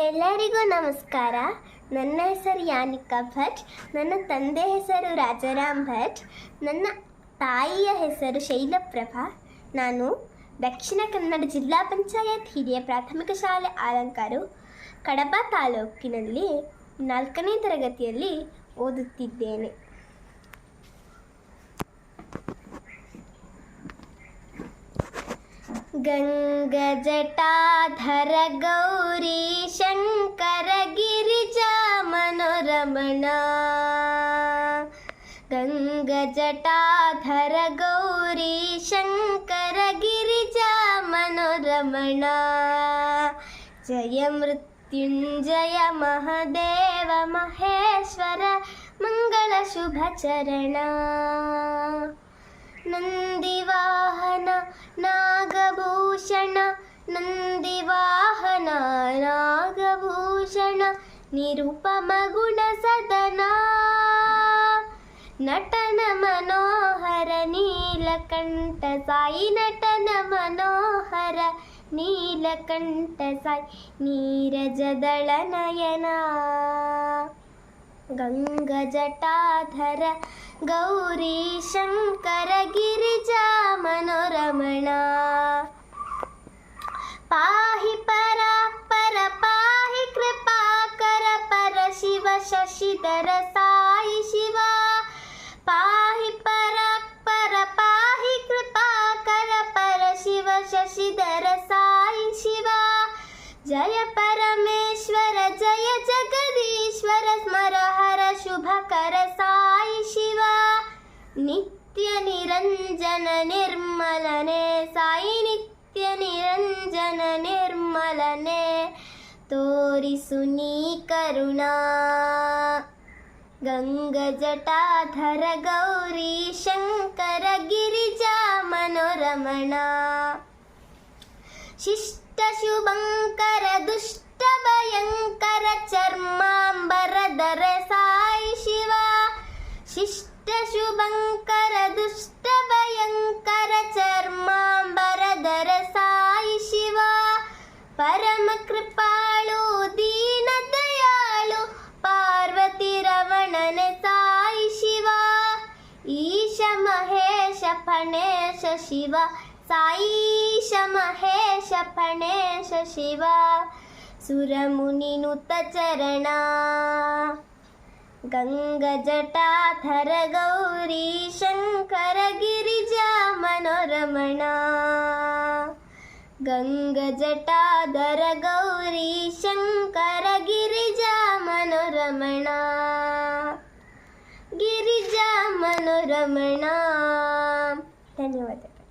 ಎಲ್ಲರಿಗೂ ನಮಸ್ಕಾರ. ನನ್ನ ಹೆಸರು ಯಾನಿಕಾ ಭಟ್. ನನ್ನ ತಂದೆ ಹೆಸರು ರಾಜಾರಾಮ್ ಭಟ್. ನನ್ನ ತಾಯಿಯ ಹೆಸರು ಶೈಲಪ್ರಭಾ. ನಾನು ದಕ್ಷಿಣ ಕನ್ನಡ ಜಿಲ್ಲಾ ಪಂಚಾಯತ್ ಹಿರಿಯ ಪ್ರಾಥಮಿಕ ಶಾಲೆ ಆಲಂಕಾರು, ಕಡಬ ತಾಲೂಕಿನಲ್ಲಿ ನಾಲ್ಕನೇ ತರಗತಿಯಲ್ಲಿ ಓದುತ್ತಿದ್ದೇನೆ. गङ्गजटाधर गौरी शङ्करगिरिजा मनोरमणा गङ्गजटाधर गौरी शङ्करगिरिजा मनोरमणा जय मृत्युञ्जय महदेव महेश्वर मङ्गलशुभचरणा नन्दिवाहन ना नन्दिवाहन नागभूषण निरुपमगुणसदना। नटन मनोहर नीलकण्ठ साई नटन मनोहर नीलकण्ठ नीलकण्ठसाई नीरजदलनयना गङ्गाधर गौरीशङ्करगिरिजामनोरमणा हर्षित रसाई शिवा। पाहि परक पर, पाहि कृपा कर पर शिव शशिधर साई शिवा। जय परमेश्वर, जय जगदीश्वर, स्मर हर शुभ कर साई शिवा। नित्य निरंजन निर्मलने, साई नित्य निरंजन निर्मलने। तोरि सुनी करुणा। गङ्गजटाधर गौरी शङ्कर गिरिजा मनोरमणा। शिष्टशुभङ्कर दुष्टभयङ्कर चर ಪರಮ ಕೃಪಾಳು ದೀನ ದಯಾಳು ಪಾರ್ವತಿ ರಮಣನೆ ಸಾಯಿ ಶಿವ ಈಶ ಮಹೇಶ ಫಣೇಶ ಶಿವ ಸಾಯೀಶ ಮಹೇಶ ಫಣೇಶ ಶಿವ ಸುರಮುನಿನುತ ಚರಣ ಗಂಗಜಟಾಧರ ಗೌರಿ ಶಂಕರ ಗಿರಿಜಾ ಮನೋರಮಣ ಗಂಗಜಟಾಧರ ಗೌರಿ ಶಂಕರ ಗಿರಿಜಾ ಮನೋರಮಣ ಗಿರಿಜಾ ಮನೋರಮಣ ಧನ್ಯವಾದಗಳು